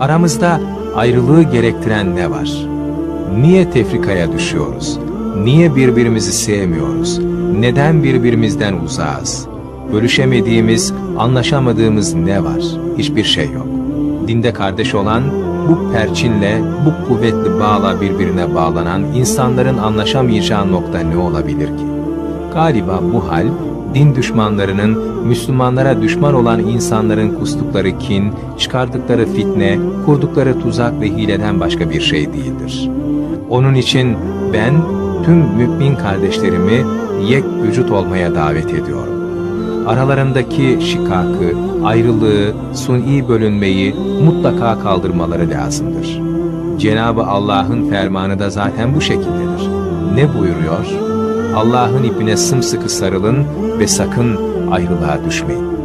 Aramızda ayrılığı gerektiren ne var? Niye tefrikaya düşüyoruz? Niye birbirimizi sevmiyoruz? Neden birbirimizden uzağız? Bölüşemediğimiz, anlaşamadığımız ne var? Hiçbir şey yok. Dinde kardeş olan, bu perçinle, bu kuvvetli bağla birbirine bağlanan insanların anlaşamayacağı nokta ne olabilir ki? Galiba bu hal, din düşmanlarının, Müslümanlara düşman olan insanların kustukları kin, çıkardıkları fitne, kurdukları tuzak ve hileden başka bir şey değildir. Onun için ben tüm mümin kardeşlerimi yek vücut olmaya davet ediyorum. Aralarındaki şikakı, ayrılığı, suni bölünmeyi mutlaka kaldırmaları lazımdır. Cenabı Allah'ın fermanı da zaten bu şekildedir. Ne buyuruyor? Allah'ın ipine sımsıkı sarılın ve sakın ayrılığa düşmeyin.